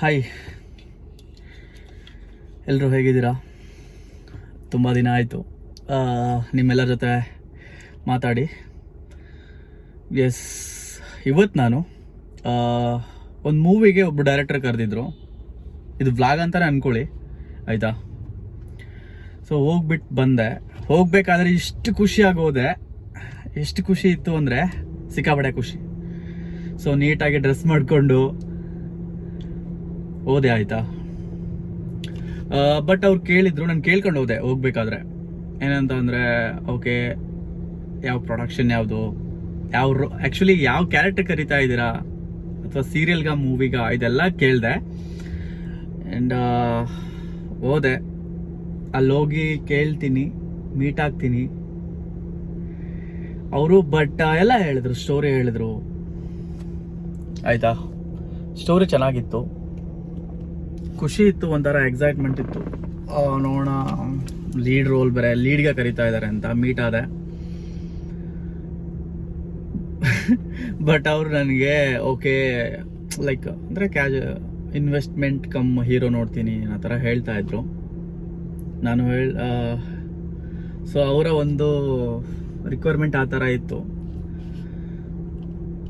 Hi ಎಲ್ಲರೂ ಹೇಗಿದ್ದೀರಾ? ತುಂಬ ದಿನ ಆಯಿತು. ನಿಮ್ಮೆಲ್ಲರ ಜೊತೆ ಮಾತಾಡಿ. ಎಸ್ ಇವತ್ತು ನಾನು ಒಂದು ಮೂವಿಗೆ ಒಬ್ಬ ಡೈರೆಕ್ಟರ್ ಕರೆದಿದ್ರು. ಇದು ವ್ಲಾಗ್ ಅಂತಾನೆ ಅಂದ್ಕೊಳ್ಳಿ ಆಯಿತಾ? ಸೊ ಹೋಗ್ಬಿಟ್ಟು ಬಂದೆ. ಹೋಗಬೇಕಾದ್ರೆ ಇಷ್ಟು ಖುಷಿಯಾಗಿ ಹೋದೆ ಎಷ್ಟು ಖುಷಿ ಇತ್ತು ಅಂದರೆ ಸಿಕ್ಕಾಪಡೆ ಖುಷಿ. ಸೊ ನೀಟಾಗಿ ಡ್ರೆಸ್ ಮಾಡಿಕೊಂಡು ಹೋದೆ ಆಯ್ತಾ? ಬಟ್ ಅವ್ರು ಕೇಳಿದ್ರು, ನಾನು ಕೇಳ್ಕೊಂಡು ಹೋದೆ ಹೋಗ್ಬೇಕಾದ್ರೆ. ಏನಂತ ಅಂದರೆ ಓಕೆ ಯಾವ ಪ್ರೊಡಕ್ಷನ್ ಯಾವುದು? ಯಾವ ಆ್ಯಕ್ಚುಲಿ ಯಾವ ಕ್ಯಾರೆಕ್ಟರ್ ಕರಿತಾ ಇದ್ದೀರಾ? ಅಥವಾ ಸೀರಿಯಲ್ಗ ಮೂವಿಗ ಇದೆಲ್ಲ ಕೇಳಿದೆ. ಆ್ಯಂಡ್ ಹೋದೆ. ಅಲ್ಲಿ ಹೋಗಿ ಕೇಳ್ತೀನಿ ಮೀಟ್ ಆಗ್ತೀನಿ. ಅವರು ಬಟ್ ಎಲ್ಲ ಹೇಳಿದ್ರು ಸ್ಟೋರಿ ಹೇಳಿದ್ರು. ಆಯ್ತಾ? ಸ್ಟೋರಿ ಚೆನ್ನಾಗಿತ್ತು. ಖುಷಿ ಇತ್ತು ಒಂಥರ ಎಕ್ಸೈಟ್ಮೆಂಟ್ ಇತ್ತು. ನೋಡೋಣ ಲೀಡ್ ರೋಲ್ ಬೇರೆ ಲೀಡ್ಗೆ ಕರಿತಾ ಇದ್ದಾರೆ ಅಂತ ಮೀಟ್ ಆದೆ. ಬಟ್ ಅವರು ನನಗೆ ಓಕೆ ಲೈಕ್ ಅಂದರೆ ಕ್ಯಾಜ್ ಇನ್ವೆಸ್ಟ್ಮೆಂಟ್ ಕಮ್ ಹೀರೋ ನೋಡ್ತೀನಿ ಆ ಥರ ಹೇಳ್ತಾ ಇದ್ರು. ನಾನು ಹೇಳ ಸೊ ಅವರ ಒಂದು ರಿಕ್ವೈರ್ಮೆಂಟ್ ಆ ಥರ ಇತ್ತು.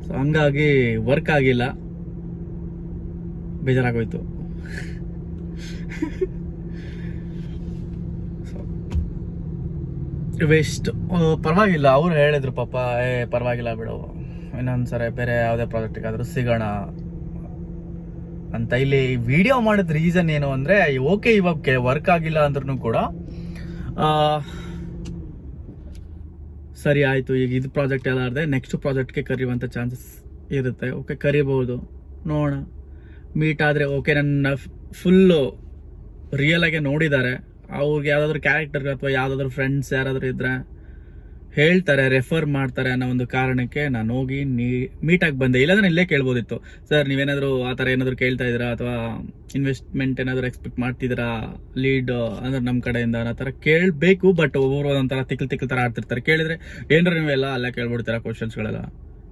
ಸೊ ಹಂಗಾಗಿ ವರ್ಕ್ ಆಗಿಲ್ಲ. ಬೇಜಾರಾಗೋಯ್ತು. ವೇಸ್ಟ್ ಪರವಾಗಿಲ್ಲ, ಅವರು ಹೇಳಿದ್ರು ಪಾಪ, ಏ, ಪರವಾಗಿಲ್ಲ ಬಿಡು, ಇನ್ನೊಂದ್ಸರಿ ಬೇರೆ ಯಾವುದೇ ಪ್ರಾಜೆಕ್ಟಿಗಾದರೂ ಸಿಗೋಣ. ಅಂತ ಇಲ್ಲಿ ವಿಡಿಯೋ ಮಾಡಿದ ರೀಸನ್ ಏನು ಅಂದರೆ ಓಕೆ ಇವಾಗ ವರ್ಕ್ ಆಗಿಲ್ಲ ಅಂದ್ರೂ ಕೂಡ ಸರಿ ಆಯಿತು, ಈಗ ಇದು ಪ್ರಾಜೆಕ್ಟ್ ಎಲ್ಲ ಆದ್ರೆ ನೆಕ್ಸ್ಟ್ ಪ್ರಾಜೆಕ್ಟ್ಗೆ ಕರೆಯುವಂಥ ಚಾನ್ಸಸ್ ಇರುತ್ತೆ. ಓಕೆ ಕರಿಬೋದು ನೋಡೋಣ. ಮೀಟ್ ಆದರೆ ಓಕೆ ನನ್ನ ಫುಲ್ಲು ರಿಯಲ್ ಆಗಿ ನೋಡಿದ್ದಾರೆ ಅವ್ರಿಗೆ ಯಾವ್ದಾದ್ರು ಕ್ಯಾರೆಕ್ಟರ್ ಅಥವಾ ಯಾವ್ದಾದ್ರು ಫ್ರೆಂಡ್ಸ್ ಯಾರಾದರೂ ಇದ್ದರೆ ಹೇಳ್ತಾರೆ ರೆಫರ್ ಮಾಡ್ತಾರೆ ಅನ್ನೋ ಒಂದು ಕಾರಣಕ್ಕೆ ನಾನು ಹೋಗಿ ನೀ ಮೀಟಾಗಿ ಬಂದೆ. ಇಲ್ಲಾಂದ್ರೆ ಇಲ್ಲೇ ಕೇಳ್ಬೋದಿತ್ತು. ಸರ್, ನೀವೇನಾದರೂ ಆ ಥರ ಏನಾದರೂ ಕೇಳ್ತಾ ಇದ್ದೀರಾ? ಅಥವಾ ಇನ್ವೆಸ್ಟ್ಮೆಂಟ್ ಏನಾದರೂ ಎಕ್ಸ್ಪೆಕ್ಟ್ ಮಾಡ್ತಿದ್ದೀರಾ? ಲೀಡ್ ಅಂದ್ರೆ ನಮ್ಮ ಕಡೆಯಿಂದ ಅನ್ನೋ ಥರ ಕೇಳಬೇಕು ಬಟ್ ಒಬ್ಬರು ಒಂಥರ ತಿಕ್ಲ್ ತಿಕ್ಲ್ ಥರ ಆಡ್ತಿರ್ತಾರೆ. ಕೇಳಿದ್ರೆ ನೀವು ನೀವೆಲ್ಲ ಅಲ್ಲೇ ಕೇಳ್ಬಿಡ್ತೀರಾ ಕ್ವಶನ್ಸ್ಗಳೆಲ್ಲ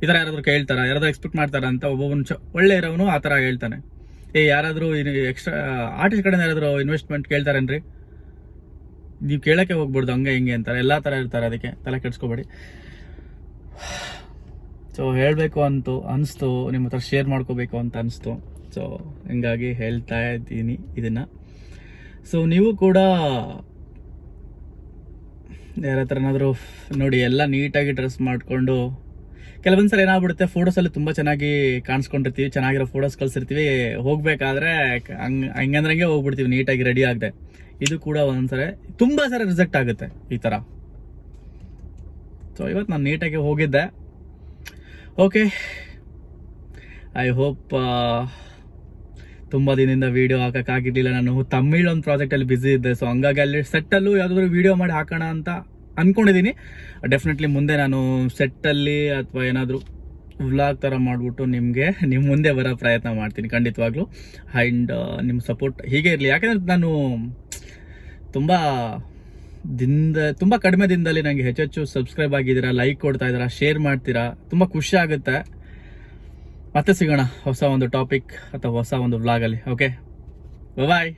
ಈ ಥರ ಯಾರಾದರೂ ಕೇಳ್ತಾರ? ಯಾರಾದರೂ ಎಕ್ಸ್ಪೆಕ್ಟ್ ಮಾಡ್ತಾರ ಅಂತ ಒಬ್ಬೊಬ್ಬನ ಚ, ಒಳ್ಳೆ ಇರೋನು ಆ ಥರ ಹೇಳ್ತಾನೆ. ಏ, ಯಾರಾದರೂ ಎಕ್ಸ್ಟ್ರಾ ಆರ್ಟಿಸ್ಟ್ ಕಡೆಯಿಂದ ಯಾರಾದರೂ ಇನ್ವೆಸ್ಟ್ಮೆಂಟ್ ಕೇಳ್ತಾರೇನ್ರಿ? ನೀವು ಕೇಳೋಕ್ಕೆ ಹೋಗ್ಬಾರ್ದು, ಹಂಗೆ ಹಿಂಗೆ ಅಂತಾರೆ. ಎಲ್ಲ ಥರ ಇರ್ತಾರೆ ಅದಕ್ಕೆ, ತಲೆ ಕೆಡ್ಸ್ಕೊಬೇಡಿ. ಸೊ ಹೇಳಬೇಕು ಅಂತು, ಅನಿಸ್ತು, ನಿಮ್ಮ ಹತ್ರ ಶೇರ್ ಮಾಡ್ಕೋಬೇಕು ಅಂತ ಅನಿಸ್ತು. ಸೊ ಹಿಂಗಾಗಿ ಹೇಳ್ತಾ ಇದ್ದೀನಿ ಇದನ್ನು. ಸೊ ನೀವು ಕೂಡ ಯಾರ ಹತ್ರನಾದರೂ ನೋಡಿ, ಎಲ್ಲ ನೀಟಾಗಿ ಡ್ರೆಸ್ ಮಾಡಿಕೊಂಡು ಕೆಲವೊಂದು ಸಲ ಏನಾಗ್ಬಿಡುತ್ತೆ ಫೋಟೋಸಲ್ಲಿ ತುಂಬ ಚೆನ್ನಾಗಿ ಕಾಣಿಸ್ಕೊಂಡಿರ್ತೀವಿ, ಚೆನ್ನಾಗಿರೋ ಫೋಟೋಸ್ ಕಳ್ಸಿರ್ತೀವಿ. ಹೋಗ್ಬೇಕಾದ್ರೆ ಹಂಗ್, ಹಂಗಂದ್ರಂಗೆ ಹೋಗ್ಬಿಡ್ತೀವಿ, ನೀಟಾಗಿ ರೆಡಿ ಆಗದೆ. ಇದು ಕೂಡ ಒಂದೊಂದ್ಸರಿ ತುಂಬ ಸಲ ರಿಜೆಕ್ಟ್ ಆಗುತ್ತೆ ಈ ಥರ ಸೊ ಇವತ್ತು ನಾನು ನೀಟಾಗಿ ಹೋಗಿದ್ದೆ. ಓಕೆ ಐ ಹೋಪ್ ತುಂಬ ದಿನದಿಂದ ವೀಡಿಯೋ ಹಾಕೋಕ್ಕಾಗಿರ್ಲಿಲ್ಲ. ನಾನು ತಮಿಳ್ ಒಂದು ಪ್ರಾಜೆಕ್ಟಲ್ಲಿ ಬ್ಯುಸಿ ಇದ್ದೆ. ಸೊ ಹಂಗಾಗಿ ಅಲ್ಲಿ ಸೆಟ್ಟಲ್ಲೂ ಯಾವುದಾದ್ರು ವೀಡಿಯೋ ಮಾಡಿ ಹಾಕೋಣ ಅಂತ ಅಂದ್ಕೊಂಡಿದ್ದೀನಿ ಡೆಫಿನೆಟ್ಲಿ ಮುಂದೆ ನಾನು ಸೆಟ್ಟಲ್ಲಿ ಅಥವಾ ಏನಾದರೂ ವ್ಲಾಗ್ ಥರ ಮಾಡಿಬಿಟ್ಟು ನಿಮಗೆ ನಿಮ್ಮ ಮುಂದೆ ಬರೋ ಪ್ರಯತ್ನ ಮಾಡ್ತೀನಿ ಖಂಡಿತವಾಗ್ಲೂ. ಆ್ಯಂಡ್ ನಿಮ್ಮ ಸಪೋರ್ಟ್ ಹೀಗೆ ಇರಲಿ. ಯಾಕಂದರೆ ನಾನು ತುಂಬ ದಿನದ ತುಂಬ ಕಡಿಮೆ ದಿನದಲ್ಲಿ ನನಗೆ ಹೆಚ್ಚೆಚ್ಚು ಸಬ್ಸ್ಕ್ರೈಬ್ ಆಗಿದ್ದೀರಾ ಲೈಕ್ ಕೊಡ್ತಾ ಇದ್ದೀರಾ ಶೇರ್ ಮಾಡ್ತೀರಾ, ತುಂಬ ಖುಷಿ ಆಗುತ್ತೆ. ಮತ್ತೆ ಸಿಗೋಣ, ಹೊಸ ಒಂದು ಟಾಪಿಕ್ ಅಥವಾ ಹೊಸ ಒಂದು ವ್ಲಾಗಲ್ಲಿ ಓಕೆ ಬಾಯ್